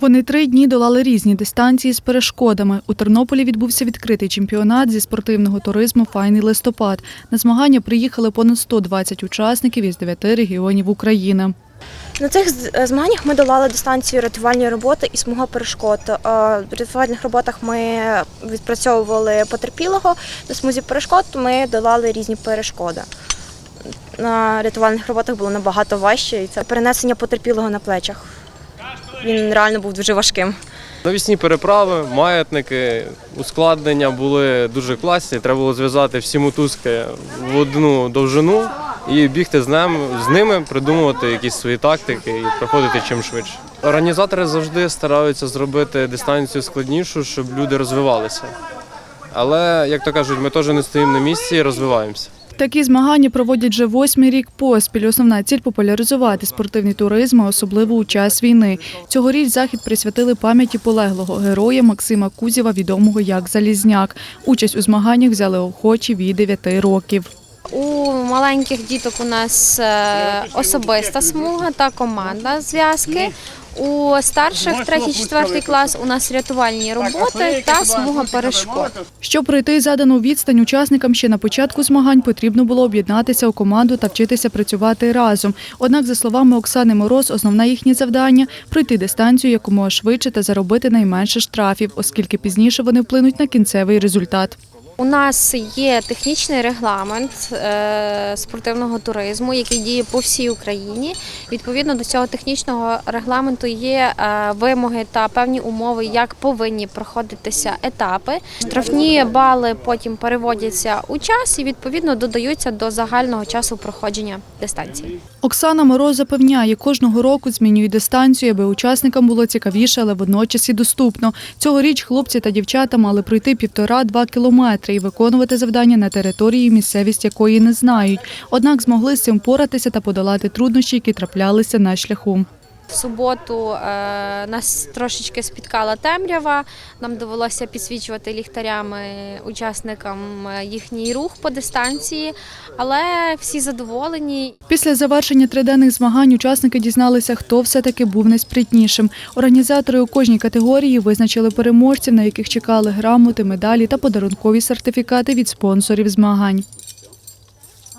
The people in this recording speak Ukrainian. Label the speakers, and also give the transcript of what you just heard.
Speaker 1: Вони три дні долали різні дистанції з перешкодами. У Тернополі відбувся відкритий чемпіонат зі спортивного туризму Файний листопад. На змагання приїхали понад 120 учасників із 9 регіонів України.
Speaker 2: На цих е, змаганнях ми долали дистанцію рятувальної роботи і смуга перешкод. Е, В рятувальних роботах ми відпрацьовували потерпілого. На смузі перешкод ми долали різні перешкоди. На рятувальних роботах було набагато важче, і це перенесення потерпілого на плечах. Він реально був дуже важким.
Speaker 3: Навісні переправи, маятники, ускладнення були дуже класні. Треба було зв'язати всі мотузки в одну довжину і бігти з ним, з ними, придумувати якісь свої тактики і проходити чим швидше. Організатори завжди стараються зробити дистанцію складнішу, щоб люди розвивалися. Але, як то кажуть, ми теж не стоїмо на місці і розвиваємося.
Speaker 1: Такі змагання проводять вже восьмий рік поспіль. Основна ціль популяризувати спортивний туризм, особливо у час війни. Цьогоріч захід присвятили пам'яті полеглого героя Максима Кузєва, відомого як Залізняк. Участь у змаганнях взяли охочі від 9 років.
Speaker 4: У маленьких діток у нас е, особиста смуга та команда зв'язки. У старших 3-4 клас у нас рятувальні роботи та смуга перешкод.
Speaker 1: Щоб пройти задану відстань, учасникам ще на початку змагань потрібно було об'єднатися у команду та вчитися працювати разом. Однак, за словами Оксани Мороз, основне їхнє завдання пройти дистанцію якомога швидше та заробити найменше штрафів, оскільки пізніше вони вплинуть на кінцевий результат.
Speaker 4: У нас є технічний регламент е, спортивного туризму, який діє по всій Україні. Відповідно до цього технічного регламенту є е, вимоги та певні умови, як повинні проходитися етапи. Штрафні бали потім переводяться у час і відповідно додаються до загального часу проходження дистанції.
Speaker 1: Оксана Мороз запевняє, кожного року змінюють дистанцію, аби учасникам було цікавіше, але водночас і доступно. Цьогоріч хлопці та дівчата мали пройти півтора-два кілометри і виконувати завдання на території, місцевість якої не знають. Однак змогли з цим впоратися та подолати труднощі, які траплялися на шляху.
Speaker 4: В суботу е, нас трошечки спіткала темрява. Нам довелося підсвічувати ліхтарями учасникам е, їхній рух по дистанції, але всі задоволені.
Speaker 1: Після завершення триденних змагань учасники дізналися, хто все-таки був найспритнішим. Організатори у кожній категорії визначили переможців, на яких чекали грамоти, медалі та подарункові сертифікати від спонсорів змагань.